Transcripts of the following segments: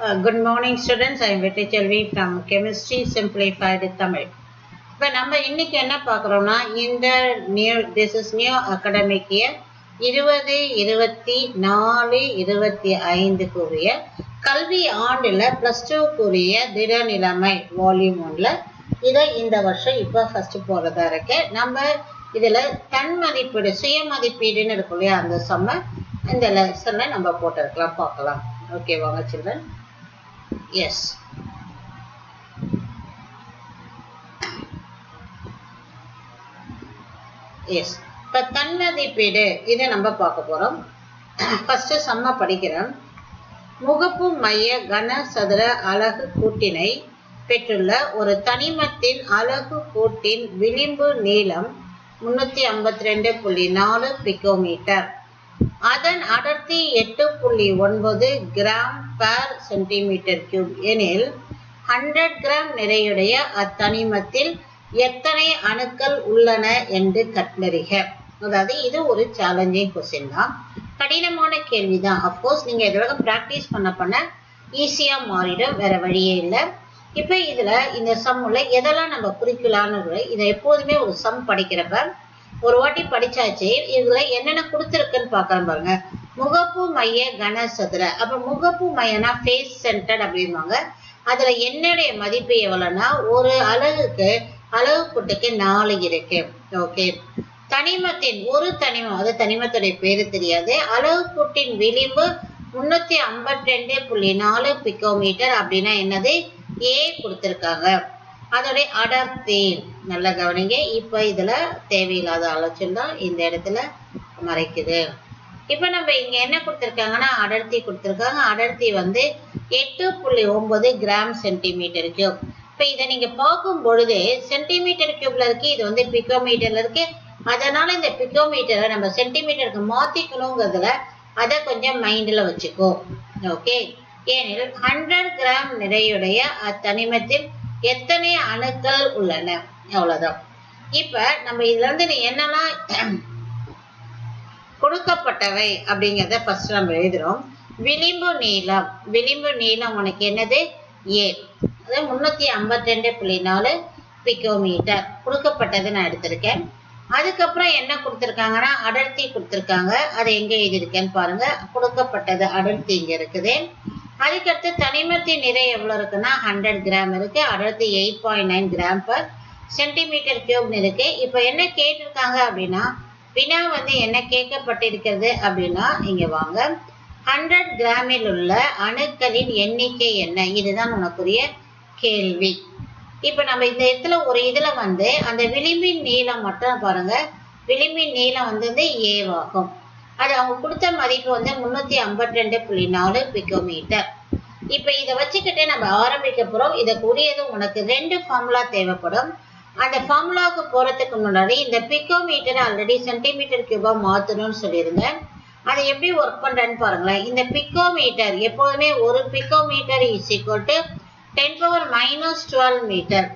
Uh, good morning students. I am from chemistry from chemistry simplified tamil. இப்போ நம்ம இன்னைக்கு என்ன பார்க்குறோம்னா இந்த new this is new academic year இருபது இருபத்தி நாலு இருபத்தி ஐந்துக்குரிய கல்வி ஆண்டில் ப்ளஸ் டூக்குரிய திட நிலைமை வால்யூம் ஒன்ல. இதை இந்த வருஷம் இப்போ ஃபஸ்ட்டு போகிறதா இருக்கு. நம்ம இதில் தன் மதிப்பீடு சுய மதிப்பீடுன்னு இருக்கும் இல்லையா அந்த செம்ம இந்த லெசனை நம்ம போட்டிருக்கலாம் பார்க்கலாம். ஓகே வாங்க சில்ட்ரன் Yes. எஸ் இப்போ தன்மதிப்பீடு இதை நம்ம பார்க்க போகிறோம் ஃபஸ்ட்டு செம்ம படிக்கிறோம். முகப்பு மைய கன சதுர அலகு கூட்டினை பெற்றுள்ள ஒரு தனிமத்தின் அலகு கூட்டின் விளிம்பு நீளம் முன்னூற்றி ஐம்பத்தி ரெண்டு புள்ளி நாலு பிகோமீட்டர் அதன் அடர்த்தி எட்டு புள்ளி ஒன்பது கிராம் பர் சென்டிமீட்டர் கியூப் எனில் ஹண்ட்ரட் கிராம் நிறையுடைய அத்தனிமத்தில் எத்தனை அணுக்கள் உள்ளன என்று கண்டறிக. அதாவது இது ஒரு சேலஞ்சிங் கொஸ்டின் தான். கடினமான கேள்வி தான் அஃப்கோர்ஸ் நீங்கள் இதோட ப்ராக்டிஸ் பண்ண பண்ண ஈஸியாக மாறிடும் வேற வழியே இல்லை. இப்போ இதில் இந்த சம்மில் எதெல்லாம் நம்ம குறிக்கலான்னு இதை எப்போதுமே ஒரு சம் படிக்கிறப்ப ஒரு வாட்டி படிச்சாச்சு இதுல என்னென்ன கொடுத்துருக்குன்னு பார்க்கலாம் பாருங்க. முகப்பு மைய கன சதுர அப்ப முகப்பு மையனா ஃபேஸ் சென்டர்ட் அப்படிம்பாங்க. அதுல என்னுடைய மதிப்பு எவ்வளவுனா ஒரு அலகுக்கு அலகு குட்டுக்கு நாலு இருக்கு. ஓகே தனிமத்தின் ஒரு தனிமம் அது தனிமத்துடைய பேரு தெரியாது. அலகு குட்டின் விளிம்பு முன்னூத்தி ஐம்பத்தி ரெண்டு புள்ளி நாலு பிக்கோமீட்டர் அப்படின்னா என்னது? ஏ கொடுத்துருக்காங்க. அதோடைய அடர்த்தி நல்லா கவனிங்க. இப்போ இதில் தேவையில்லாத அலைச்சல் தான் இந்த இடத்துல மறைக்குது. இப்போ நம்ம இங்கே என்ன கொடுத்துருக்காங்கன்னா அடர்த்தி கொடுத்துருக்காங்க. அடர்த்தி வந்து எட்டு புள்ளி ஒம்பது கிராம் சென்டிமீட்டர் கியூப் இப்போ இதை நீங்கள் பார்க்கும் பொழுது சென்டிமீட்டர் கியூப்ல இருக்கு இது வந்து பிக்கோமீட்டர்ல இருக்கு. அதனால இந்த பிக்கோமீட்டரை நம்ம சென்டிமீட்டருக்கு மாற்றிக்கணுங்கிறதுல அதை கொஞ்சம் மைண்டில் வச்சுக்கோ. ஓகே ஏனெனில் ஹண்ட்ரட் கிராம் நிறையுடைய அத்தனிமத்தில் எத்தனை அணுக்கள் உள்ளன? அவ்வளவுதான். இப்ப நம்ம இதுல இருந்து நீ என்னெல்லாம் கொடுக்கப்பட்டவை அப்படிங்கிறத ஃபர்ஸ்ட் நம்ம எழுதுறோம். விளிம்பு நீளம். விளிம்பு நீளம் உனக்கு என்னது? ஏ அது முன்னூத்தி ஐம்பத்தி ரெண்டு புள்ளி நாலு பிகோமீட்டர். கொடுக்கப்பட்டது நான் எடுத்திருக்கேன். அதுக்கப்புறம் என்ன கொடுத்துருக்காங்கன்னா அடர்த்தி கொடுத்துருக்காங்க. அதை எங்க எழுதியிருக்கேன்னு பாருங்க. கொடுக்கப்பட்டது அடர்த்தி இங்க இருக்குது. அதுக்கடுத்து தனிமத்தின் நிறை எவ்வளோ இருக்குன்னா ஹண்ட்ரட் கிராம் இருக்கு. அடர்த்தி eight point nine gram per centimetre கியூப்னு இருக்கு. இப்போ என்ன கேட்டிருக்காங்க அப்படின்னா வினா வந்து என்ன கேட்கப்பட்டிருக்கிறது அப்படின்னா இங்க வாங்க. ஹண்ட்ரட் கிராமில் உள்ள அணுக்களின் எண்ணிக்கை என்ன? இதுதான் உனக்குரிய கேள்வி. இப்போ நம்ம இந்த இடத்துல ஒரு இதுல வந்து அந்த விளிம்பின் நீளம் மட்டும் பாருங்க. விளிம்பின் நீளம் வந்து ஏவாகும் அது அவங்க கொடுத்த மதிப்பு வந்து முன்னூத்தி ஐம்பத்தி ரெண்டு புள்ளி நாலு பிகோமீட்டர். இப்ப இதை வச்சுக்கிட்டே நம்ம ஆரம்பிக்க போறோம். கூடியதும் உனக்கு ரெண்டு ஃபார்முலா தேவைப்படும். அந்த ஃபார்முலாவுக்கு போறதுக்கு முன்னாடி இந்த பிகோமீட்டர் ஆல்ரெடி சென்டிமீட்டர் கியூபா மாத்தணும்னு சொல்லியிருந்தேன் அதை எப்படி ஒர்க் பண்றேன்னு பாருங்களேன். இந்த பிக்கோமீட்டர் எப்போதுமே ஒரு picometre is equal to ten power minus twelve metre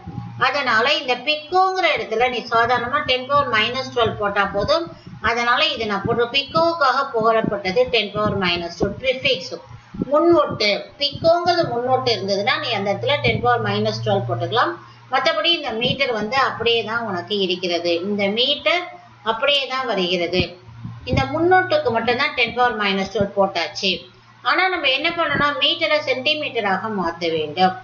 அதனால இந்த பிக்கோங்கிற இடத்துல நீ சாதாரணமா டென் பவர் மைனஸ் டுவெல் போட்டா போதும். அதனால இது நான் போட்டு பிக்கோவுக்காக புகழப்பட்டது ten power minus two prefix முன்னொட்டு பிக்கோங்கிறது முன்னொட்டு இருந்ததுன்னா நீ அந்த இடத்துல டென் பவர் மைனஸ் டுவெல் போட்டுக்கலாம். மற்றபடி இந்த மீட்டர் வந்து அப்படியே தான் உனக்கு இருக்கிறது. இந்த மீட்டர் அப்படியே தான் வருகிறது. இந்த முன்னோட்டுக்கு மட்டும்தான் டென் பவர் மைனஸ் டுவெல் போட்டாச்சு. ஆனால் நம்ம என்ன பண்ணணும்? மீட்டரை சென்டிமீட்டராக மாற்ற வேண்டும்.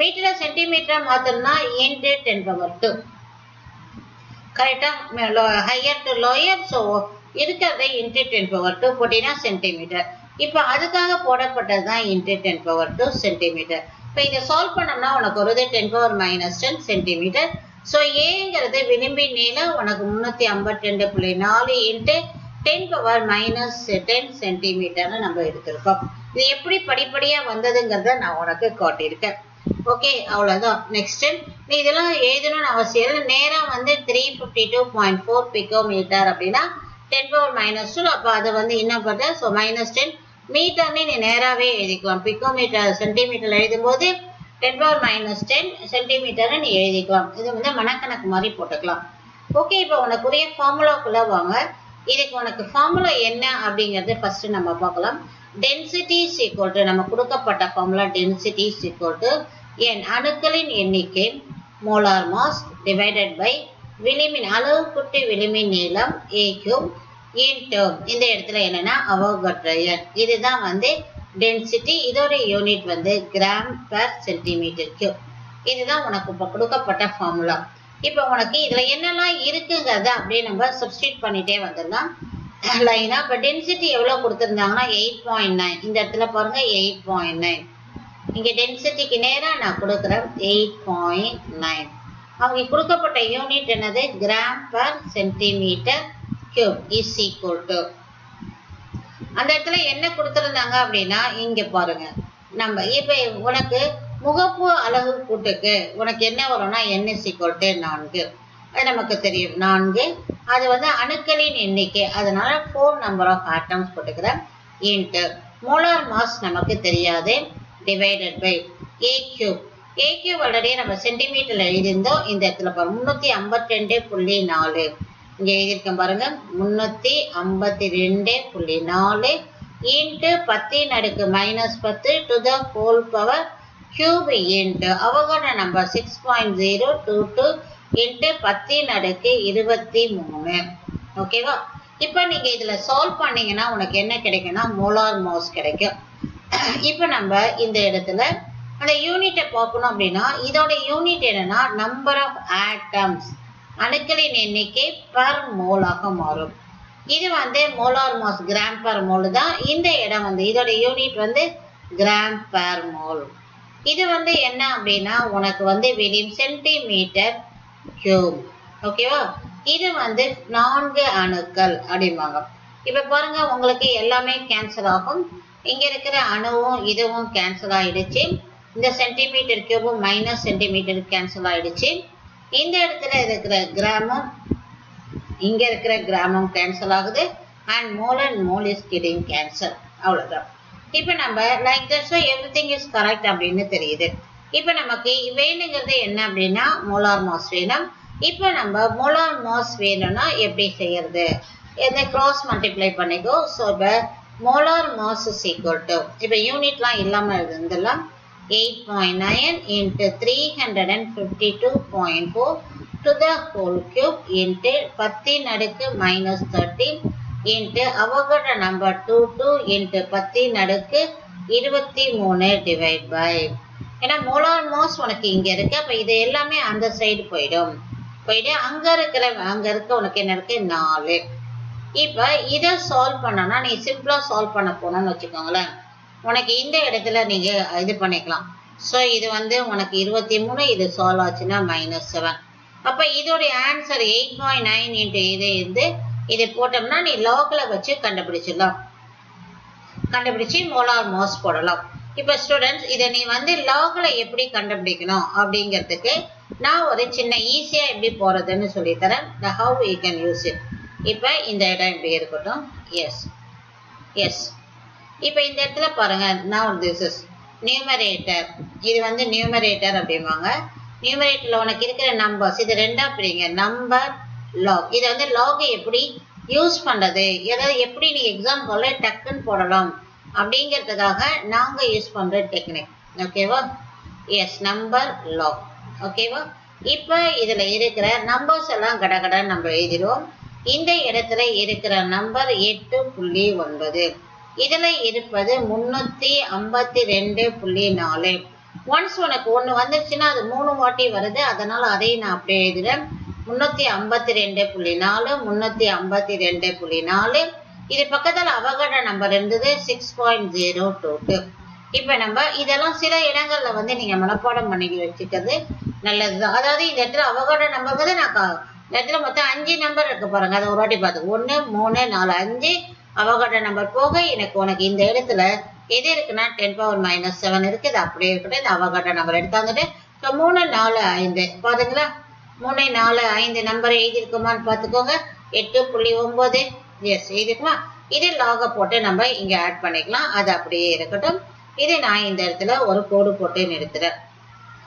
மீட்டரை சென்டிமீட்டராக மாற்றணும்னா இன்டு டென் பவர் டூ கரெக்டாக ஹையர் டு லோயர் ஸோ இருக்கிறத இன்ட்டு டென் பவர் டூ போட்டினா சென்டிமீட்டர் இப்போ அதுக்காக போடப்பட்டது தான் into ten power two centimetre இப்போ இதை சால்வ் பண்ணோம்னா உனக்கு வருது ten power minus ten centimetre so ஏங்கிறது விளிம்பி நீளம் உனக்கு முந்நூற்றி ஐம்பத்தி ரெண்டு புள்ளி நாலு into ten power minus ten சென்டிமீட்டர்னு நம்ம எடுத்திருக்கோம். இது எப்படி படிப்படியாக வந்ததுங்கிறத நான் உனக்கு காட்டியிருக்கேன். ஓகே அவ்வளோதான் நெக்ஸ்ட்டு நீ இதெல்லாம் எழுதணும்னு அவசியம் இல்லை. நேராக வந்து three fifty two point four picometre அப்படின்னா டென் பவர் மைனஸ் டூ அப்போ அதை வந்து என்ன பண்ணுற ஸோ மைனஸ் டென் மீட்டர்னே நீ நேராகவே எழுதிக்கலாம். பிகோ மீட்டர் சென்டிமீட்டர் எழுதும்போது டென் பவர் மைனஸ் டென் சென்டிமீட்டர்னு நீ எழுதிக்கலாம். இது வந்து மனக்கணக்கு மாதிரி போட்டுக்கலாம். ஓகே இப்போ உனக்குரிய ஃபார்முலாக்குள்ளே வாங்க. இதுக்கு உனக்கு ஃபார்முலா என்ன அப்படிங்கிறது ஃபஸ்ட்டு நம்ம பார்க்கலாம். டென்சிட்டி இஸ் ஈக்குவல் டு நம்ம கொடுக்கப்பட்ட formula density is equal to n அணுக்களின் எண்ணிக்கை மோலார் மாஸ் டிவைடட் பை விளிம்பின் அளவுக்குட்டி விளிம்பின் நீளம் ஏ கியூப் டேர்ம் இந்த இடத்துல என்னன்னா அவகட்ரையர் இதுதான் வந்து டென்சிட்டி இதோட யூனிட் வந்து கிராம் பர் சென்டிமீட்டர் கியூப் இதுதான் உனக்கு இப்போ கொடுக்கப்பட்ட ஃபார்முலா இப்போ உனக்கு இதில் என்னெல்லாம் இருக்குங்கிறத அப்படியே நம்ம சப்ஸ்டியூட் பண்ணிட்டே வந்துடலாம். லைனாக இப்போ டென்சிட்டி எவ்வளோ கொடுத்துருந்தாங்கன்னா எயிட் பாயிண்ட் நைன் இந்த இடத்துல பாருங்கள் எயிட் பாயிண்ட் நைன் இங்கே டென்சிட்டிக்கு நேராக நான் கொடுக்குறேன் எயிட் பாயிண்ட் நைன் அவங்க கொடுக்கப்பட்ட யூனிட் என்னது? Gram per centimetre cube is equal to அந்த இடத்துல என்ன கொடுத்துருந்தாங்க அப்படின்னா இங்கே பாருங்க. நம்ம இப்போ உனக்கு முகப்பு அளவு கூட்டுக்கு உனக்கு என்ன வரும்னா என் is equal நான்கு. அது நமக்கு தெரியும். நான்கு அது வந்து அணுக்களின் எண்ணிக்கை. அதனால ஃபோர் நம்பர் ஆஃப் ஆட்டம்ஸ் போட்டுக்கிறேன். இன்ட்டு மோலார் மாஸ் நமக்கு தெரியாது. Divided by a cube a cube already நம்ம சென்டிமீட்டர்ல எழுதியிருந்தோம். இந்த இடத்துல பாருங்க முன்னூத்தி ஐம்பத்தி ரெண்டு புள்ளி நாலு. இங்க எழுதியிருக்கேன் பாருங்க முன்னூத்தி ஐம்பத்தி ரெண்டு புள்ளி நாலு இன்ட்டு பத்தின் அடுக்கு மைனஸ் பத்து to the whole power cube into Avogadro number six point zero two two into பத்தின் அடுக்கு இருபத்தி மூணு. ஓகேவா இப்போ நீங்க இதுல சால்வ் பண்ணீங்கன்னா உனக்கு என்ன கிடைக்கும்னா மோலார் மாஸ் கிடைக்கும். இப்போ நம்ம இந்த இடத்துல அந்த யூனிட்டை பார்க்கணும் அப்படின்னா இதோட யூனிட் என்னன்னா நம்பர் ஆஃப் ஆட்டம்ஸ் அணுக்களின் எண்ணிக்கை பர் மோலாக மாறும். இது வந்து molar mass gram per mole தான். இந்த இடம் வந்து இதோட யூனிட் வந்து கிராம் பர் மோல் இது வந்து என்ன அப்படின்னா உனக்கு வந்து வெளியும் சென்டிமீட்டர் கியூப் ஓகேவா இது வந்து நான்கு அணுக்கள் அப்படிம்பாங்க. இப்ப பாருங்க உங்களுக்கு எல்லாமே கேன்சல் ஆகும். இங்க இருக்கிற அணுவும் இதுவும் கேன்சல் ஆயிடுச்சு. இந்த சென்டிமீட்டர் கியூபும் மைனஸ் சென்டிமீட்டர் கேன்சல் ஆயிடுச்சு. இந்த இடத்துல இருக்கிற கிராமம் இங்க இருக்கிற கிராமம் கேன்சல் ஆகுது. And mole and mole is getting cancel அவ்வளோதான் இப்போ நம்ம like that so everything is correct அப்படின்னு தெரியுது. இப்போ நமக்கு வேணுங்கிறது என்ன அப்படின்னா மோலார் மாஸ் வேணும். இப்போ நம்ம மோலார் மாஸ் வேணும்னா எப்படி செய்யறது? இதை கிராஸ் மல்டிப்ளை பண்ணிக்கோ. ஸோ இப்போ molar mass is equal to இப்போ யூனிட்லாம் இல்லாமல் இருந்தெல்லாம் eight point nine into three hundred and fifty two point four to the whole cube into பத்தின் அடுக்கு minus thirteen into Avogadro number two two into பத்தின் அடுக்கு இருபத்தி மூணு டிவைட் பை ஏன்னா molar mass உனக்கு இங்கே இருக்கு அப்போ இது எல்லாமே அந்த சைடு போயிடும். போயிட்டு அங்கே இருக்கிற அங்கே இருக்க உனக்கு என்ன இருக்கு? நாலு. இப்போ இதை சால்வ் பண்ணனா நீ சிம்பிளா சால்வ் பண்ண போனோம்னு வச்சுக்கோங்களேன். உனக்கு இந்த இடத்துல நீங்க இது பண்ணிக்கலாம். ஸோ இது வந்து உனக்கு இருபத்தி மூணு இது சால்வ் ஆச்சுன்னா மைனஸ் செவன் அப்ப இதோடைய answer eight point nine into இது இருந்து இதை போட்டோம்னா நீ லாக்கில் வச்சு கண்டுபிடிச்சிடலாம். கண்டுபிடிச்சு மோலார் மாஸ் போடலாம். இப்போ ஸ்டூடெண்ட்ஸ் இதை நீ வந்து லாக்ல எப்படி கண்டுபிடிக்கணும் அப்படிங்கிறதுக்கு நான் ஒரு சின்ன ஈஸியாக எப்படி போகிறதுன்னு சொல்லித்தரேன். The how you can use it இப்போ இந்த இடம் இப்படி இருக்கட்டும். எஸ் எஸ் இப்போ இந்த இடத்துல பாருங்கள் நான் திஸ் இஸ் நியூமரேட்டர் இது வந்து நியூமரேட்டர் அப்படிம்பாங்க. நியூமரேட்டரில் உனக்கு இருக்கிற நம்பர்ஸ் இது ரெண்டாக பிரிங்க. நம்பர் லாக் இதை வந்து லாக் எப்படி யூஸ் பண்ணுறது ஏதாவது எப்படி நீ எக்ஸாம் போல டக்குன்னு போடலாம்? அப்படிங்கிறதுக்காக நாங்கள் யூஸ் பண்ணுற டெக்னிக் ஓகேவா எஸ் நம்பர் லாக் ஓகேவா இப்போ இதில் இருக்கிற நம்பர்ஸ் எல்லாம் கடகடன்னு நம்ம எழுதிடுவோம். இந்த இடத்துல இருக்கிற நம்பர் எட்டு புள்ளி ஒன்பது. இதுல இருப்பது முன்னூத்தி ஐம்பத்தி ரெண்டு புள்ளி நாலு. ஒன்ஸ் உனக்கு ஒண்ணு வந்துருச்சுன்னா அது மூணு வாட்டி வருது. அதனால அதையும் நான் அப்படியே எழுதுறேன் முன்னூத்தி ஐம்பத்தி ரெண்டு புள்ளி நாலு முன்னூத்தி ஐம்பத்தி ரெண்டு புள்ளி நாலு. இது பக்கத்துல அவகட நம்பர் இருந்தது six point zero two two இப்ப நம்ம இதெல்லாம் சில இடங்கள்ல வந்து நீங்க மனப்பாடம் பண்ணி வச்சுக்கிறது நல்லதுதான். அதாவது இந்த இடத்துல அவகட நம்பர் வந்து நான் இந்த இடத்துல மொத்தம் அஞ்சு நம்பர் இருக்கு பாருங்க. அதை ஒரு வாட்டி பார்த்து ஒன்று மூணு நாலு அஞ்சு. அவகட நம்பர் போக எனக்கு உனக்கு இந்த இடத்துல எது இருக்குன்னா டென் பவர் மைனஸ் செவன் இருக்குது. இது அப்படியே இருக்கட்டும். இந்த அவகட நம்பர் எடுத்தாந்துட்டு ஸோ மூணு நாலு ஐந்து. பாருங்களா மூணு நாலு ஐந்து நம்பர் எழுதியிருக்குமான்னு பார்த்துக்கோங்க எட்டு புள்ளி ஒம்பது எஸ் எழுதிருக்குமா? இது லாக போட்டு நம்ம இங்கே ஆட் பண்ணிக்கலாம். அது அப்படியே இருக்கட்டும். இது நான் இந்த இடத்துல ஒரு கோடு போட்டு நிறுத்துறேன்.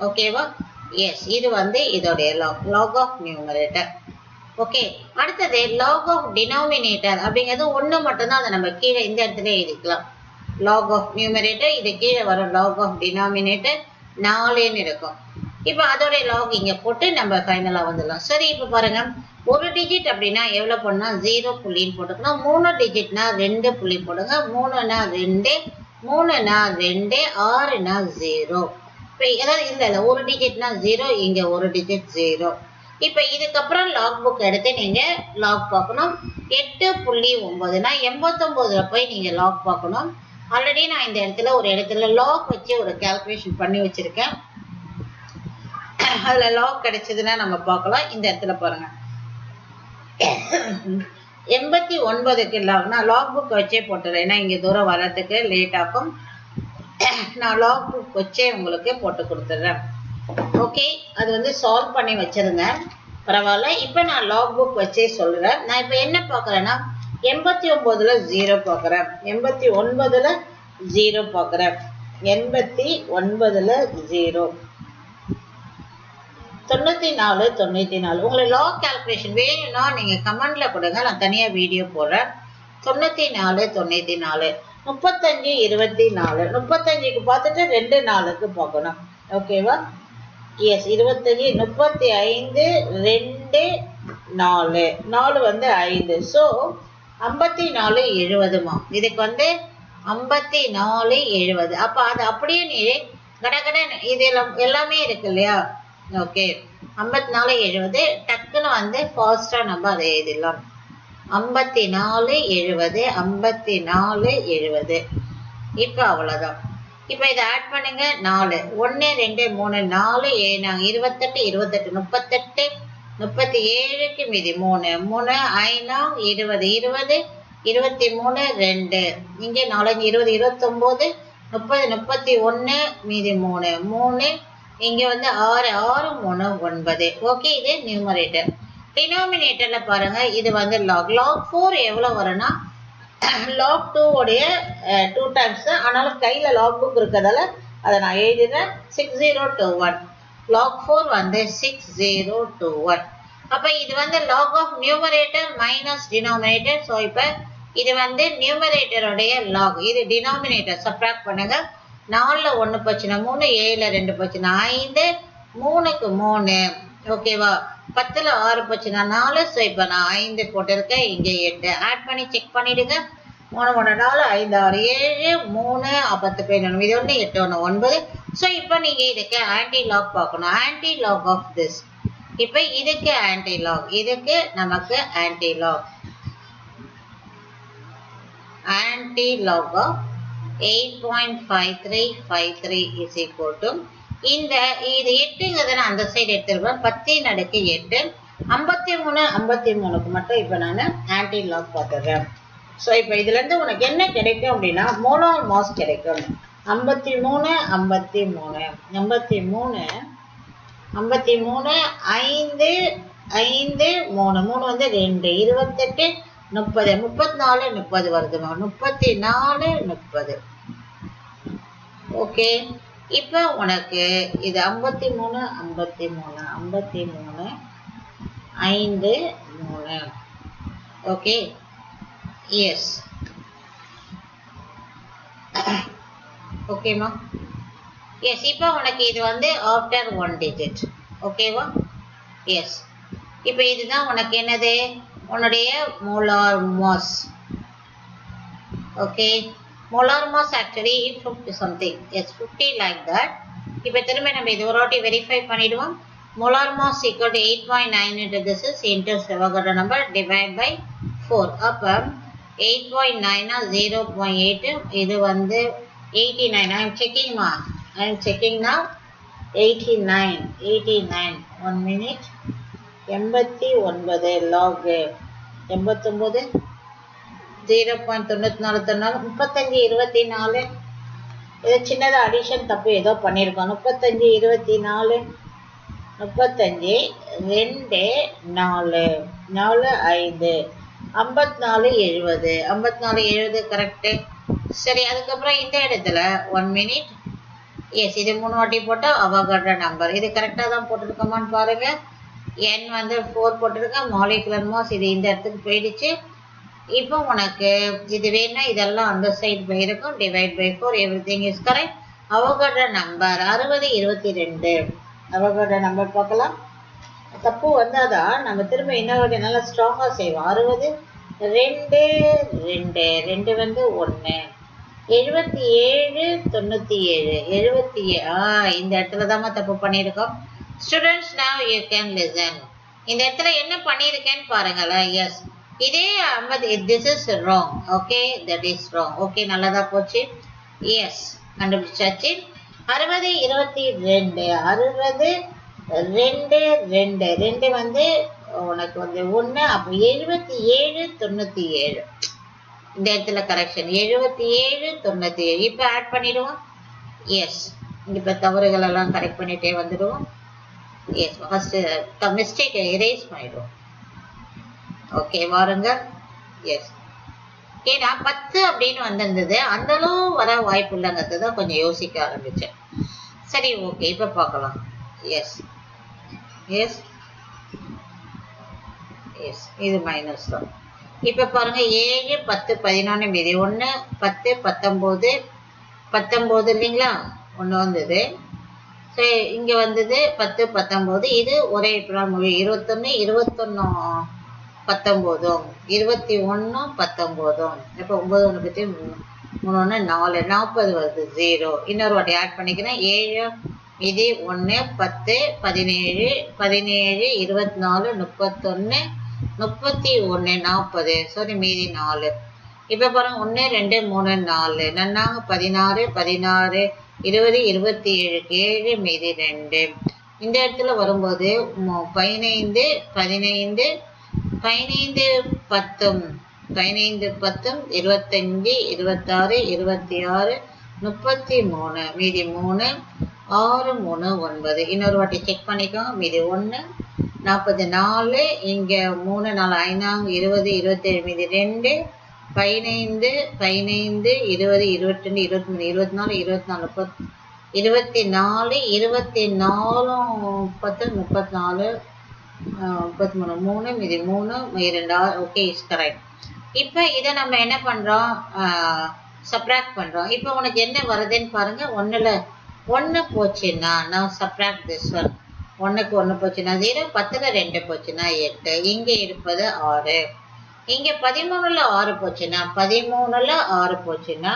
ஓகேவா எஸ் இது வந்து இதோடைய log log of numerator okay அடுத்தது லாக் ஆஃப் டினாமினேட்டர் அப்படிங்கிறது ஒன்று மட்டும்தான் அதை நம்ம கீழே இந்த இடத்துல எழுதிக்கலாம். லாக் ஆஃப் நியூமரேட்டர் இது கீழே வரும் லாக் ஆஃப் டினாமினேட்டர் நாலுன்னு இருக்கும். இப்போ அதோடைய லாக் இங்கே போட்டு நம்ம ஃபைனலாக வந்துடலாம். சரி இப்போ பாருங்கள் ஒரு டிஜிட் அப்படின்னா எவ்வளோ போடணும் ஜீரோ புள்ளின்னு போட்டுக்கணும். மூணு டிஜிட்னா ரெண்டு புள்ளி போடுங்க. மூணுனா ரெண்டு மூணுனா ரெண்டு ஆறுனா ஜீரோ இப்போ ஏதாவது இந்த ஒரு டிஜிட்னா ஜீரோ இங்கே ஒரு டிஜிட் ஜீரோ இப்போ இதுக்கப்புறம் லாக் புக் எடுத்து நீங்கள் லாக் பார்க்கணும். எட்டு புள்ளி ஒம்பதுனா எண்பத்தொம்போதுல போய் நீங்கள் லாக் பார்க்கணும். ஆல்ரெடி நான் இந்த இடத்துல ஒரு இடத்துல லாக் வச்சு ஒரு கால்குலேஷன் பண்ணி வச்சுருக்கேன். அதில் லாக் கிடைச்சதுன்னா நம்ம பார்க்கலாம். இந்த இடத்துல பாருங்க. எண்பத்தி ஒன்பதுக்கு லாக் லாக் புக் வச்சே போட்டுறேன். ஏன்னா இங்கே தூரம் வர்றதுக்கு லேட் ஆகும். நான் லாக் புக் வச்சே உங்களுக்கு போட்டு கொடுத்துட்றேன் ஓகே அது வந்து சால்வ் பண்ணி வச்சிருங்க. பரவாயில்ல. இப்போ நான் லாக் புக் வச்சே சொல்கிறேன் நான் இப்போ என்ன பார்க்குறேன்னா எண்பத்தி ஒம்போதில் ஜீரோ பார்க்குறேன். எண்பத்தி ஒன்பதுல ஜீரோ பார்க்குறேன். எண்பத்தி ஒன்பதுல ஜீரோ தொண்ணூற்றி நாலு தொண்ணூற்றி நாலு உங்களுக்கு லா கால்குலேஷன் வேணும்னா நீங்கள் கமெண்டில் கொடுங்க. நான் தனியாக வீடியோ போடுறேன். தொண்ணூற்றி நாலு தொண்ணூற்றி நாலு முப்பத்தஞ்சு இருபத்தி நாலு. முப்பத்தஞ்சுக்கு பார்த்துட்டு ரெண்டு நாளுக்கு பார்க்கணும் ஓகேவா எஸ் இருபத்தஞ்சி முப்பத்தி ஐந்து ரெண்டு நாலு. நாலு வந்து ஐந்து. ஸோ ஐம்பத்தி நாலு எழுபதுமா இதுக்கு வந்து ஐம்பத்தி நாலு எழுபது அப்போ அது அப்படியே நீ கடகடன் இது எல்லாமே இருக்கு இல்லையா? ஓகே ஐம்பத்தி நாலு எழுபது டக்குன்னு வந்து ஃபாஸ்ட்டாக நம்ம அதை எழுதிடலாம். ஐம்பத்தி நாலு எழுபது ஐம்பத்தி நாலு எழுபது இப்போ அவ்வளோதான் இப்போ இதை ஆட் பண்ணுங்க நாலு. ஒன்று ரெண்டு மூணு நாலு ஏழு இருபத்தெட்டு இருபத்தெட்டு முப்பத்தெட்டு முப்பத்தி ஏழுக்கு மீதி மூணு. மூணு ஐநா இருபது இருபது இருபத்தி மூணு ரெண்டு. இங்கே நாலஞ்சு இருபது இருபத்தொம்போது முப்பது முப்பத்தி ஒன்று மீதி மூணு. மூணு இங்கே வந்து ஆறு ஆறு மூணு ஒன்பது. ஓகே இது நியூமரேட்டர் டினாமினேட்டர்ல பாருங்கள் இது வந்து லாக் லாக் ஃபோர் எவ்வளோ வரும்னா லாக் டூ உடைய டூ டைம்ஸ் ஆனாலும் கையில் லாக் புக் இருக்கிறதால அதை நான் எழுதிடுறேன். Six zero two one log four வந்து சிக்ஸ் ஜீரோ டூ ஒன் அப்போ இது வந்து log of numerator minus denominator so இப்போ இது வந்து நியூமரேட்டருடைய லாக் இது டினாமினேட்டர் சப்ராக்ட் பண்ணுங்க. நாலில் ஒன்று போச்சுன்னா மூணு ஏழில் ரெண்டு போச்சுன்னா ஐந்து மூணுக்கு மூணு. ஓகேவா? பத்தில் ஆறு போச்சுன்னா நாலு. ஸோ இப்போ நான் ஐந்து போட்டிருக்கேன். இங்கே எட்டு. ஆட் பண்ணி செக் பண்ணிவிடுங்க மூணு மூணு நாலு ஐந்து ஆறு ஏழு மூணு பத்து பதினொன்று இது ஒன்று எட்டு ஒன்று ஒன்பது. ஸோ இப்போ நீங்கள் இதுக்கு ஆன்டி லாக் பார்க்கணும். ஆன்டி லாக் ஆஃப் திஸ் இப்போ இதுக்கு ஆன்டி லாக் இதுக்கு நமக்கு anti log anti log of eight point five three five three is equal to இந்த இது எட்டுங்கிறத நான் அந்த சைடு எடுத்துருவேன் பத்து அடுக்கு எட்டு. ஐம்பத்தி மூணு ஐம்பத்தி மூணுக்கு மட்டும் இப்போ நான் ஆன்டி லாக் பார்த்துடுறேன். ஸோ இப்போ இதுலேருந்து உனக்கு என்ன கிடைக்கும் அப்படின்னா மோனோல் மாஸ் கிடைக்கும். ஐம்பத்தி மூணு ஐம்பத்தி மூணு. ஐம்பத்தி மூணு ஐம்பத்தி மூணு ஐந்து ஐந்து மூணு. மூணு வந்து ரெண்டு. இருபத்தெட்டு முப்பது. முப்பத்தி நாலு முப்பது வருதுமா முப்பத்தி நாலு முப்பது. ஓகே இப்போ உனக்கு இது ஐம்பத்தி மூணு ஐம்பத்தி மூணு ஐம்பத்தி மூணு ஐந்து மூணு. ஓகே எஸ் ஓகேம்மா எஸ் இப்போ உனக்கு இது வந்து ஆஃப்டர் ஒன் டிஜிட் ஓகேவா எஸ் இப்போ இதுதான் உனக்கு என்னது? உன்னுடைய molar mass okay molar mass actually is 50 something yes 50 like இப்போ திரும்ப நம்ம இது ஒரு வாட்டி வெரிஃபை பண்ணிடுவோம் molar mass equal to eight point nine into this is into சிவகட number divide by four அப்போ எயிட் பாயிண்ட் நைனா ஜீரோ பாயிண்ட் எயிட்டு இது வந்து எயிட்டி நைன் ஐம் செக்கிங் மா ஐம் செக்கிங் நான் eighty nine eighty nine one minute எண்பத்தி ஒன்பது log எண்பத்தொம்போது zero point தொண்ணூற்றி நாலு தொண்ணூறு முப்பத்தஞ்சு இருபத்தி நாலு. ஏதோ சின்னதாக அடிஷன் தப்பு ஏதோ பண்ணியிருக்கோம் முப்பத்தஞ்சு இருபத்தி நாலு முப்பத்தஞ்சு ரெண்டு நாலு நாலு ஐந்து ஐம்பத்தி நாலு எழுபது. ஐம்பத்தி நாலு எழுபது கரெக்டு சரி அதுக்கப்புறம் இந்த இடத்துல ஒன் மினிட் எஸ் இது மூணு வாட்டி போட்டால் அவகட்ர நம்பர் இது கரெக்டாக தான் போட்டிருக்கோமான்னு பாருங்கள் என் வந்து ஃபோர் போட்டிருக்கேன் மாலிகுலர் மாஸ் இது இந்த இடத்துக்கு போயிடுச்சு. இப்போ உனக்கு இது வேணா இதெல்லாம் அந்த சைட் இருக்கும் divide by four everything is correct Avogadro number அறுபது இருபத்தி ரெண்டு. அவகோட நம்பர் பார்க்கலாம். தப்பு வந்தாதான் நம்ம திரும்ப இன்னொரு நல்லா ஸ்ட்ராங்காக செய்வோம். அறுபது ரெண்டு ரெண்டு. ரெண்டு வந்து ஒன்று எழுபத்தி ஏழு தொண்ணூற்றி ஏழு. எழுபத்தி ஏ ஆ இந்த இடத்துல தாம்மா தப்பு பண்ணியிருக்கோம். Students now you can listen இந்த இடத்துல என்ன பண்ணியிருக்கேன்னு பாருங்களேன். எஸ் இதே ஐம்பது this is wrong okay that is wrong okay நல்லதா போச்சு. எஸ் கண்டுபிடிச்சாச்சு. அறுபது இருபத்தி ரெண்டு அறுபது ரெண்டு ரெண்டு ரெண்டு வந்து உனக்கு வந்து ஒன்று அப்போ எழுபத்தி ஏழு தொண்ணூற்றி ஏழு. இந்த இடத்துல கரெக்ஷன் எழுபத்தி ஏழு தொண்ணூற்றி ஏழு. இப்போ ஆட் பண்ணிடுவோம். எஸ் இப்போ தவறுகள் எல்லாம் கரெக்ட் பண்ணிகிட்டே வந்துடுவோம். எஸ் ஃபஸ்ட்டு மிஸ்டேக்கை எரேஸ் பண்ணிடுவோம். ஓகே வாருங்க. எஸ் ஏன்னா பத்து அப்படின்னு வந்திருந்தது. அந்த அளவு வர வாய்ப்பு இல்லைங்கிறது தான் கொஞ்சம் யோசிக்க ஆரம்பிச்சேன். சரி ஓகே இப்போ பார்க்கலாம். எஸ் எஸ் எஸ் இது மைனஸ் தான். இப்போ பாருங்க ஏழு பத்து பதினொன்று மீதி ஒன்று பத்து பத்தொம்போது பத்தொம்போது இல்லைங்களா? ஒன்று வந்தது. சரி இங்கே வந்தது பத்து பத்தொம்போது. இது ஒரே இப்போ மொழி இருபத்தொன்று இருபத்தொன்று பத்தொம்போதும் இருபத்தி ஒன்றும் பத்தொம்போதும் இப்போ ஒம்பது ஒன்று பற்றி மூணு மூணு ஒன்று நாலு நாற்பது வருது ஜீரோ இன்னொரு வாட்டி ஆட் பண்ணிக்கிறேன். ஏழு இது ஒன்று பத்து பதினேழு பதினேழு இருபத்தி நாலு முப்பத்தொன்று முப்பத்தி ஒன்று நாற்பது. சாரி மீதி நாலு. இப்போ பாருங்க ஒன்று ரெண்டு மூணு நாலு. நன்னாங்க பதினாறு பதினாறு இருபது இருபத்தி ஏழுக்கு ஏழு மீதி ரெண்டு. இந்த இடத்துல வரும்போது பதினைந்து பதினைந்து பதினைந்து பத்தும் பதினைந்து பத்தும் இருபத்தஞ்சு இருபத்தாறு இருபத்தி ஆறு முப்பத்தி மூணு. மீதி மூணு ஆறு மூணு ஒன்பது. இன்னொரு வாட்டி செக் பண்ணிக்கோங்க. மீதி ஒன்று நாற்பத்தி நாலு இங்கே மூணு நாலு ஐநாங்க இருபது இருபத்தேழு மீதி ரெண்டு பதினைந்து பதினைந்து இருபது இருபத்தி ரெண்டு இருபத்தி மூணு இருபத்தி நாலு இருபத்தி நாலு முப்பத் இருபத்தி நாலு இருபத்தி நாலும் முப்பத்து முப்பத்தி நாலு முப்பத்தி மூணு. மூணு மீதி மூணு மீதி ஆறு. ஓகே இஸ் கரெக்ட் இப்போ இதை நம்ம என்ன பண்ணுறோம் சப்ராக்ட் பண்ணுறோம் இப்போ உனக்கு என்ன வருதுன்னு பாருங்க. ஒன்றில் ஒன்று போச்சுன்னா நான் சப்ராக்ட் திஸ் ஒன் ஒன்றுக்கு ஒன்று போச்சுன்னா ஜீரோ பத்தில் ரெண்டு போச்சுன்னா எட்டு. இங்கே இருப்பது ஆறு. இங்கே பதிமூணுல ஆறு போச்சுன்னா பதிமூணுல ஆறு போச்சுன்னா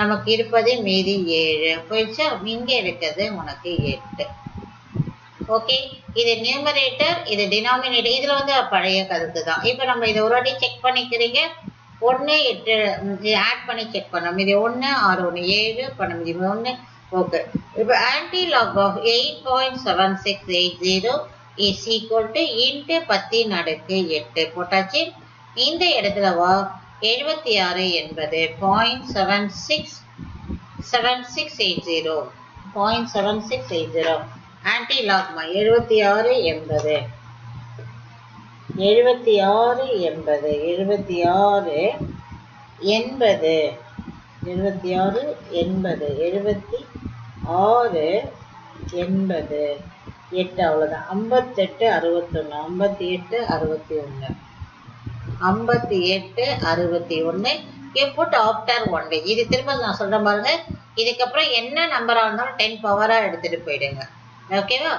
நமக்கு இருப்பது மீதி ஏழு. போயிடுச்சா இங்கே இருக்கிறது உனக்கு எட்டு. ஓகே இது நியூமரேட்டர் இது டினாமினேட்டர் இதுல வந்து பழைய கருத்து தான் இப்போ நம்ம இதை ஒரு வாட்டி செக் பண்ணிக்கிறீங்க. ஒன்று எட்டு ஆட் பண்ணி செக் பண்ணோம். இது ஒன்று ஆறு ஒன்று ஏழு பன்னெண்டு மூணு. ஓகே இப்போ anti log of eight point seven six eight zero is equal to into பத்தி நடுக்கு எட்டு. போட்டாச்சு. இந்த இடத்துல வா எழுபத்தி ஆறு என்பது point seven six seven six eight zero point seven six eight zero anti லாக்மா எழுபத்தி ஆறு எண்பது எழுபத்தி ஆறு எண்பது எழுபத்தி ஆறு எண்பது எழுபத்தி ஆறு எண்பது எழுபத்தி ஆறு எண்பது எட்டு அவ்வளோதான் ஐம்பத்தெட்டு அறுபத்தொன்று ஐம்பத்தி எட்டு அறுபத்தி ஒன்று ஐம்பத்தி எட்டு அறுபத்தி ஒன்று புட் ஆஃப்டர் ஒன் டே இது திரும்ப நான் சொல்கிறேன் பாருங்க. இதுக்கப்புறம் என்ன நம்பராக இருந்தாலும் டென் பவராக எடுத்துகிட்டு போயிடுங்க. ஓகேவா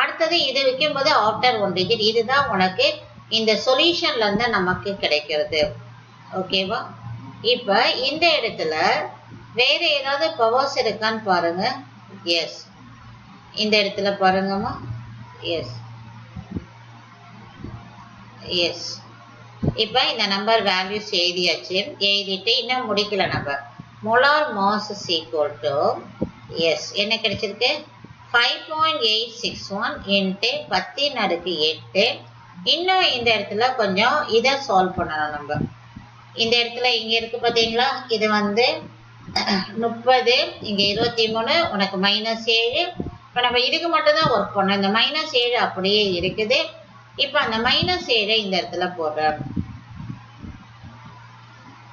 அடுத்தது இது வைக்கும்போது ஆஃப்டர் ஒன் டிஜிட் இதுதான் உனக்கு இந்த சொல்யூஷன்ல இருந்து நமக்கு கிடைக்கிறது. ஓகேவா இப்போ இந்த இடத்துல வேற ஏதாவது பவர்ஸ் இருக்கான்னு பாருங்க. எஸ் இந்த இடத்துல பாருங்கம்மா. எஸ் எஸ் இப்போ இந்த நம்பர் வேல்யூஸ் எழுதியாச்சு. எழுதிட்டு இன்னும் முடிக்கல நம்ம. Molar mass is equal to yes என்ன கிடைச்சிருக்கு? Five point eight six one into பத்தின் அடுக்கு எட்டு. இன்னும் இந்த இடத்துல கொஞ்சம் இதை சால்வ் பண்ணணும் நம்ம. இந்த இடத்துல இங்கே இருக்கு பார்த்தீங்களா? இது வந்து முப்பது இங்கே இருபத்தி மூணு உனக்கு மைனஸ் ஏழு. இப்போ நம்ம இதுக்கு மட்டும்தான் ஒர்க் பண்ணோம். இந்த மைனஸ் ஏழு அப்படியே இருக்குது. இப்போ அந்த மைனஸ் ஏழை இந்த இடத்துல போடுறோம்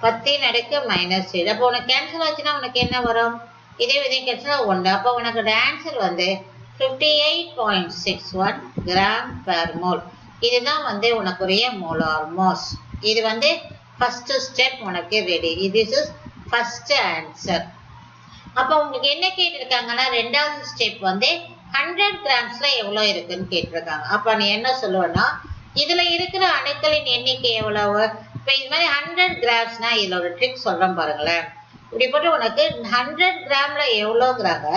பத்தின் அடுக்கு மைனஸ் ஏழு. அப்போ உனக்கு கேன்சல் ஆச்சுன்னா உனக்கு என்ன வரும்? இதே விதம் கேட்டால் ஒன்று அப்போ உனக்கு ஆன்சர் வந்து fifty eight point six one gram per mole இதுதான் வந்து உனக்குரிய மோலார் மாஸ் இது வந்து ஃபஸ்ட்டு ஸ்டெப் உனக்கு ரெடி இது இஸ் ஃபஸ்ட்டு ஆன்சர் அப்போ உங்களுக்கு என்ன கேட்டிருக்காங்கன்னா ரெண்டாவது ஸ்டெப் வந்து ஹண்ட்ரட் கிராம்ஸில் எவ்வளோ இருக்குன்னு கேட்டிருக்காங்க. அப்போ நீ என்ன சொல்லுவேன்னா இதில் இருக்கிற அணுக்களின் எண்ணிக்கை எவ்வளவு? இப்போ இது மாதிரி ஹண்ட்ரட் கிராம்ஸ்னால் இதில் ஒரு ட்ரிக் சொல்கிறேன் பாருங்களேன். இப்படி போட்டு உனக்கு ஹண்ட்ரட் கிராம்ல எவ்வளோங்கிறாங்க?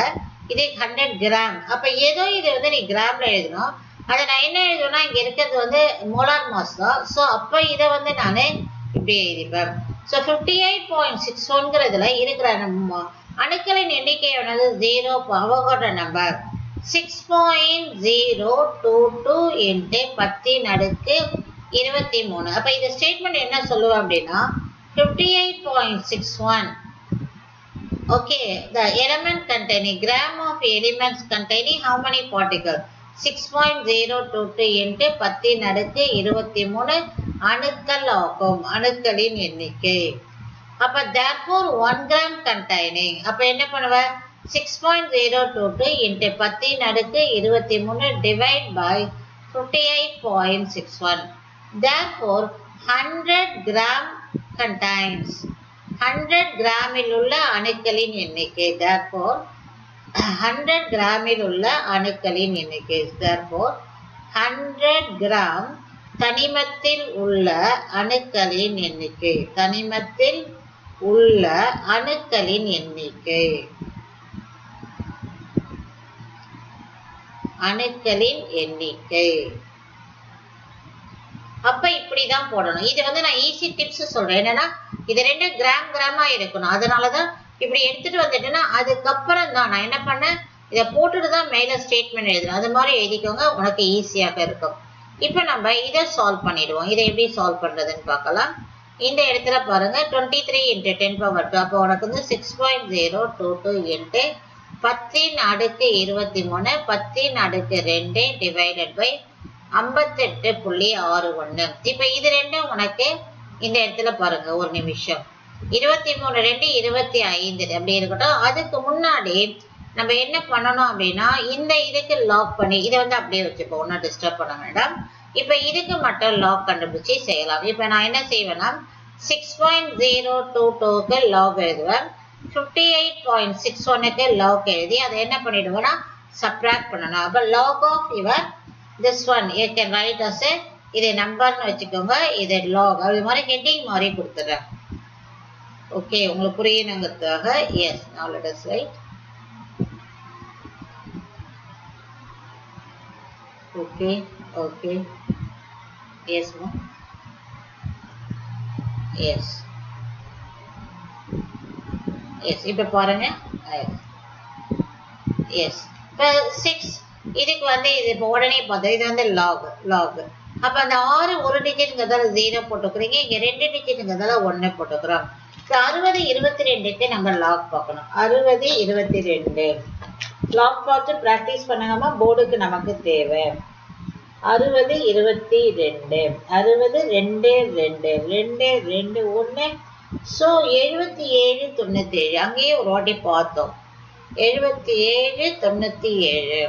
இது ஹண்ட்ரட் கிராம் அப்ப ஏதோ இது வந்து நீ கிராம்ல எழுதணும். அதை நான் என்ன எழுதுவேன்னா இங்க இருக்கிறது வந்து மோலார் மாஸ் தான். ஸோ அப்போ இதை வந்து நான் இப்படி எழுதிப்பேன். So fifty eight point six ஒன்கிறதுல இருக்கிற நம்ம அணுக்களின் எண்ணிக்கையானது zero Avogadro number six point zero two two into பத்தி நடுக்கு இருபத்தி மூணு. அப்போ இந்த ஸ்டேட்மெண்ட் என்ன சொல்லுவேன் அப்படின்னா fifty eight point six one okay the element containing gram of elements containing how many particles 6.022 into பத்தின் அடுக்கு இருபத்தி மூணு அணுக்கள் ஆகும் அணுக்களின் எண்ணிக்கை. அப்ப தேர்ஃபோர் ஒன் கிராம் கண்டெய்னிங் அப்ப என்ன பண்ணுவ? Six point zero two two into பத்தின் அடுக்கு இருபத்தி மூணு divide by fifty eight point six one therefore hundred gram contains hundred கிராமில் உள்ள அணுக்களின் எண்ணிக்கை therefore ஹண்ட்ரட் கிராமில் உள்ள அணுக்களின் எண்ணிக்கை therefore ஹண்ட்ரட் கிராம் தனிமத்தில் உள்ள அணுக்களின் எண்ணிக்கை தனிமத்தில் உள்ள அணுக்களின் எண்ணிக்கை. அணுக்களின் எண்ணிக்கை. அப்ப இப்படிதான் போடணும். இது வந்து நான் ஈஸி டிப்ஸ் சொல்றேன். என்னன்னா இது ரெண்டும் கிராம் கிராமா இருக்கணும் அதனாலதான் இப்படி எடுத்துட்டு வந்துட்டேன்னா அதுக்கப்புறம் தான் நான் என்ன பண்ணேன்? இதை போட்டுட்டு தான் மேல ஸ்டேட்மெண்ட் எழுதணும் அது மாதிரி எழுதிக்கோங்க உனக்கு ஈஸியாக இருக்கும். இப்போ நம்ம இதை சால்வ் பண்ணிடுவோம். இதை எப்படி சால்வ் பண்றதுன்னு பார்க்கலாம். இந்த இடத்துல பாருங்க twenty three into ten power two அப்போ உனக்கு வந்து six point zero two two into பத்தின் அடுக்கு இருபத்தி மூணு பத்தின் அடுக்கு ரெண்டு டிவைடட் பை ஐம்பத்தெட்டு புள்ளி ஆறு ஒன்று இப்போ இது ரெண்டும் உனக்கு இடத்துல பாருங்க ஒரு நிமிஷம். இருபத்தி மூணு ரெண்டு இருபத்தி ஐந்து அப்படி இருக்கட்டும். அதுக்கு முன்னாடி நம்ம என்ன பண்ணணும் அப்படின்னா இந்த இதுக்கு லாக் பண்ணி இதை வந்து அப்படியே வச்சுப்போம் ஒன்றும் டிஸ்டர்ப் பண்ண வேண்டாம். இப்போ இதுக்கு மட்டும் லாக் கண்டுபிடிச்சி செய்யலாம். இப்போ நான் என்ன செய்வேன்னா சிக்ஸ் பாயிண்ட் ஜீரோ டூ டூக்கு லாக் எழுதுவேன். ஃபிஃப்டி எயிட் பாயிண்ட் சிக்ஸ் ஒன்னுக்கு லாக் எழுதி அதை என்ன பண்ணிடுவோம்னா சப்ராக்ட் பண்ணணும். அப்போ log of your this one you can write as இதை நம்பர்னு வச்சுக்கோங்க இதை லாக் அது மாதிரி ஹெட்டிங் மாதிரி கொடுத்துட்றேன். ஓகே உங்களுக்கு புரியணுங்கிறதுக்காக எஸ் நாலு let us okay okay yes yes ma'am. Yes இப்போ பாருங்க. எஸ் இப்போ சிக்ஸ் இதுக்கு வந்து இது இப்போ உடனே பார்த்தோம் இது வந்து லாக் லாக் அப்போ அந்த ஆறு ஒரு டிஜிட்ங்கிறதால ஜீரோ போட்டுக்கிறீங்க. இங்கே ரெண்டு டிஜிட்ங்கிறதால ஒன்று போட்டுக்கிறோம். அறுபது இருபத்தி ரெண்டுக்கு நம்ம லாக் பார்க்கணும். அறுபது இருபத்தி ரெண்டு லாக் பார்த்து ப்ராக்டிஸ் பண்ணாம போர்டுக்கு நமக்கு தேவை. அறுபது இருபத்தி ரெண்டு அறுபது ரெண்டு ரெண்டு. ரெண்டு ரெண்டு ஒன்று ஸோ எழுபத்தி ஏழு தொண்ணூற்றி ஏழு அங்கேயே ஒரு வாட்டி பார்த்தோம். எழுபத்தி ஏழு தொண்ணூற்றி ஏழு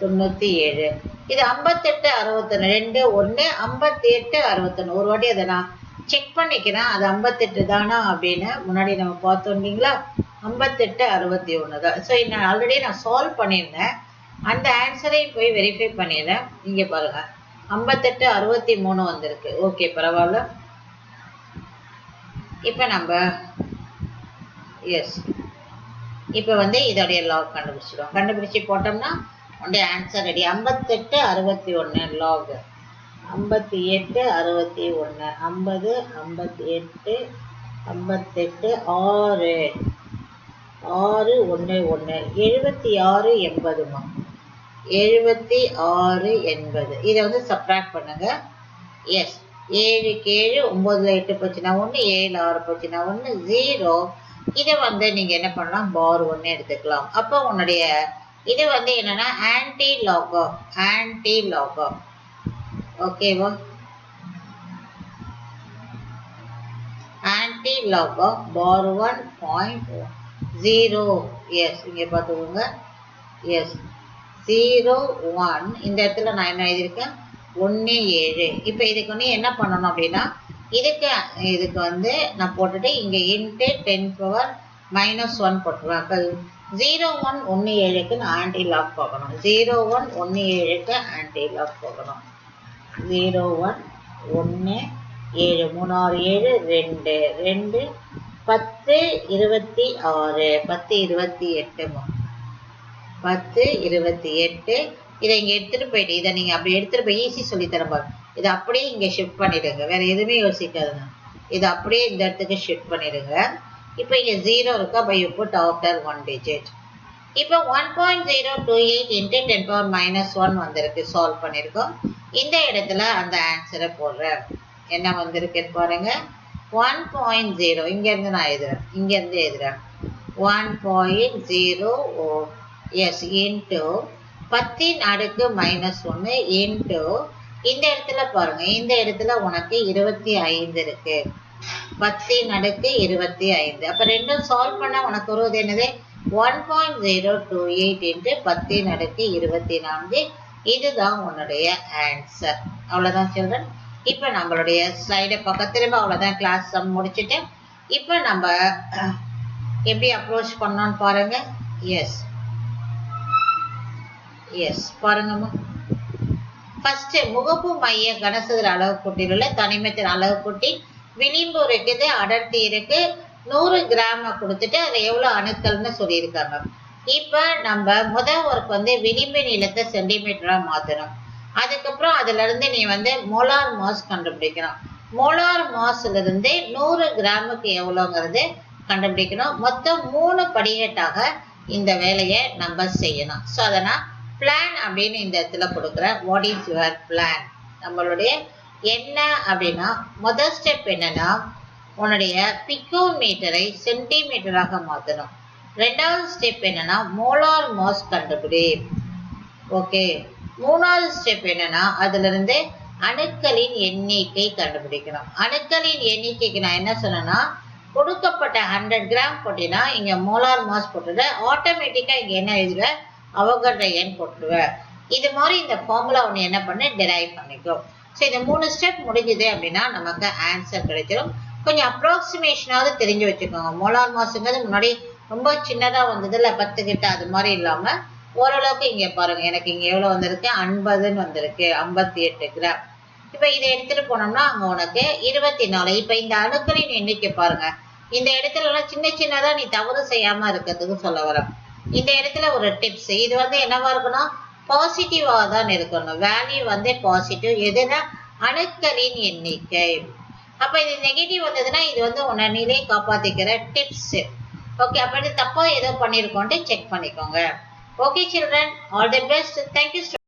தொண்ணூற்றி ஏழு இது ஐம்பத்தெட்டு அறுபத்தொன்று ரெண்டு ஒன்று ஐம்பத்தி எட்டு அறுபத்தொன்று ஒரு வாட்டி அதை நான் செக் பண்ணிக்கிறேன். அது ஐம்பத்தெட்டு தானா அப்படின்னு முன்னாடி நம்ம பார்த்தோம் இல்லைங்களா? ஐம்பத்தெட்டு அறுபத்தி ஒன்று தான். ஸோ நான் ஆல்ரெடி நான் சால்வ் பண்ணியிருந்தேன். அந்த ஆன்சரையும் போய் வெரிஃபை பண்ணிடுறேன். இங்கே பாருங்கள் ஐம்பத்தெட்டு அறுபத்தி மூணு வந்திருக்கு. ஓகே பரவாயில்ல. இப்போ நம்ம எஸ் இப்போ வந்து இதோடைய லாக் கண்டுபிடிச்சிடுவோம். கண்டுபிடிச்சி போட்டோம்னா அப்படியே ஆன்சர் ரெடி ஐம்பத்தெட்டு அறுபத்தி ஒன்று லாக் ஐம்பத்தி எட்டு அறுபத்தி ஒன்று ஐம்பது ஐம்பத்தி எட்டு ஐம்பத்தெட்டு ஆறு. ஆறு ஒன்று ஒன்று. எழுபத்தி ஆறு எண்பதுமா எழுபத்தி ஆறு எண்பது இதை வந்து சப்ராக்ட் பண்ணுங்க. எஸ் ஏழுக்கு ஏழு ஒம்பதுல எட்டு போச்சுன்னா ஒன்று ஏழு ஆறு போச்சுன்னா ஒன்று ஜீரோ இதை வந்து நீங்கள் என்ன பண்ணலாம்? பார் ஒன்று எடுத்துக்கலாம். அப்போ உன்னுடைய இது வந்து என்னன்னா ஆன்டி லாகோ ஆன்டி லாகோ ஓகேவா ஆன்டி லாகோ பார் ஒன் பாயிண்ட் ஜீரோ எஸ் இங்கே பார்த்துக்கோங்க. எஸ் ஜீரோ ஒன் இந்த இடத்துல நான் என்ன எழுதியிருக்கேன்? ஒன்று ஏழு. இப்போ இதுக்கு வந்து என்ன பண்ணணும் அப்படின்னா இதுக்கு இதுக்கு வந்து நான் போட்டுட்டு இங்கே into ten power minus one போட்டுருவேன். அப்போ ஜீரோ ஒன் ஒன்று ஏழுக்கு நான் ஆன்டி லாக் போகணும். ஜீரோ ஒன் ஒன்று ஏழுக்கு ஆன்டி லாக் போகணும். ஜீரோ ஒன் ஒன்று ஏழு மூணாறு ஏழு ரெண்டு ரெண்டு பத்து இருபத்தி ஆறு பத்து இருபத்தி எட்டு பத்து இருபத்தி எட்டு. இதை இங்கே எடுத்துகிட்டு போயிட்டு இதை நீங்கள் அப்படி எடுத்துகிட்டு போய் ஈஸி சொல்லித்தரேன் பாருங்க. இதை அப்படியே இங்கே ஷிஃப்ட் பண்ணிடுங்க. வேற எதுவுமே யோசிக்காதுங்க. இதை அப்படியே இந்த இடத்துக்கு ஷிஃப்ட் பண்ணிடுங்க. இப்போ இங்கே ஜீரோ இருக்கா? By you put after one digit இப்போ one point zero two eight into ten power minus one வந்திருக்கு. சால்வ் பண்ணியிருக்கோம் இந்த இடத்துல அந்த ஆன்சரை போடுறேன். என்ன வந்திருக்குன்னு பாருங்க. ஒன் பாயிண்ட் ஜீரோ இங்கேருந்து நான் எழுதுறேன். இங்கேருந்து எழுதுறேன். ஒன் பாயிண்ட் ஜீரோ ஓ எஸ் இன்ட்டு பத்தின் அடுக்கு மைனஸ் ஒன்று இன்ட்டு இந்த இடத்துல பாருங்க. இந்த இடத்துல உனக்கு இருபத்தி ஐந்து இருக்குது பத்தின் அடுக்கு இருபத்தி ஐந்து. அப்போ ரெண்டும் சால்வ் பண்ண உனக்கு வருவது என்னது? One point zero two eight into பத்தின் அடுக்கு இருபத்தி நான்கு. இதுதான் உன்னுடைய ஆன்சர் அவ்வளோதான் சில்ட்ரன் இப்போ நம்மளுடைய ஸ்லைடை பக்கம் திரும்ப அவ்வளோதான் கிளாஸ் சம் முடிச்சுட்டு இப்போ நம்ம எப்படி அப்ரோச் பண்ணோன்னு பாருங்க. எஸ் எஸ் பாருங்கம்மா. ஃபர்ஸ்ட் முகப்பு மைய கனசதுர அளவு கூட்டில் உள்ள தனிமத்தின் அளவு கூட்டி விளிம்பு இருக்குது அடர்த்தி இருக்கு. நூறு கிராம கொடுத்துட்டு அதை எவ்வளோ அணுக்கள்னு சொல்லியிருக்காங்க. இப்போ நம்ம முதல் ஒர்க் வந்து விளிம்பு நீளத்தை சென்டிமீட்டராக மாற்றணும் அதுக்கப்புறம் அதுலேருந்து நீ வந்து மோலார் மாஸ் கண்டுபிடிக்கணும். மோலார் மாஸ்லேருந்து நூறு கிராமுக்கு எவ்வளோங்கிறது கண்டுபிடிக்கணும். மொத்தம் மூணு படிகட்டாக இந்த வேலையை நம்ம செய்யணும். ஸோ அதனால் பிளான் அப்படின்னு இந்த இடத்துல கொடுக்குற வாட் இஸ் யுவர் பிளான் நம்மளுடைய என்ன அப்படின்னா முதல் ஸ்டெப் என்னன்னா உன்னுடைய பிக்கோ மீட்டரை சென்டிமீட்டராக மாற்றணும் ரெண்டாவது ஸ்டெப் என்னன்னா மோலார் மாஸ் கண்டுபிடி. ஓகே மூணாவது ஸ்டெப் என்னன்னா அதுல இருந்து அணுக்களின் எண்ணிக்கை கண்டுபிடிக்கணும். அணுக்களின் எண்ணிக்கைக்கு நான் என்ன சொன்னேன்னா கொடுக்கப்பட்ட ஹண்ட்ரட் கிராம் போட்டினா இங்க மோலார் மாஸ் போட்டுட்டு ஆட்டோமேட்டிக்கா இங்க என்ன எழுதுவேன் அவகட எண் போட்டுருவேன் இது மாதிரி இந்த ஃபார்முலா ஒன்று என்ன பண்ணு? டெரைவ் பண்ணிக்கும் ஸோ இந்த மூணு ஸ்டெப் முடிஞ்சுது அப்படின்னா நமக்கு ஆன்சர் கிடைச்சிடும் கொஞ்சம் அப்ராக்சிமேஷனாவது தெரிஞ்சு வச்சுக்கோங்க. மோலார் மாசுங்கிறது முன்னாடி ரொம்ப சின்னதா வந்தது இல்லை பத்து கிட்ட அது மாதிரி இல்லாம ஓரளவுக்கு இங்க பாருங்க. எனக்கு இங்க எவ்வளோ வந்திருக்கு? ஐம்பதுன்னு வந்திருக்கு. ஐம்பத்தி எட்டு கிராம். இப்ப இதை எடுத்துட்டு போனோம்னா அங்க உனக்கு இருபத்தி நாலு. இப்ப இந்த அணுக்களின் எண்ணிக்கை பாருங்க. இந்த இடத்துல எல்லாம் சின்ன சின்னதா நீ தவறு செய்யாம இருக்கிறதுக்கு சொல்ல வரேன் இந்த இடத்துல ஒரு டிப்ஸ் இது வந்து என்னவா இருக்குன்னா பாசிட்டிவா தான் இருக்கணும். வேல்யூ வந்து பாசிட்டிவ் எதுனா அணுக்களின் எண்ணிக்கை. அப்ப இது நெகட்டிவ் வந்ததுன்னா இது வந்து உன்னை நிலை காப்பாத்திக்கிற டிப்ஸ் ஓகே அப்ப இது தப்பா ஏதோ பண்ணிருக்கோன்ட்டு செக் பண்ணிக்கோங்க. Okay children all the best thank you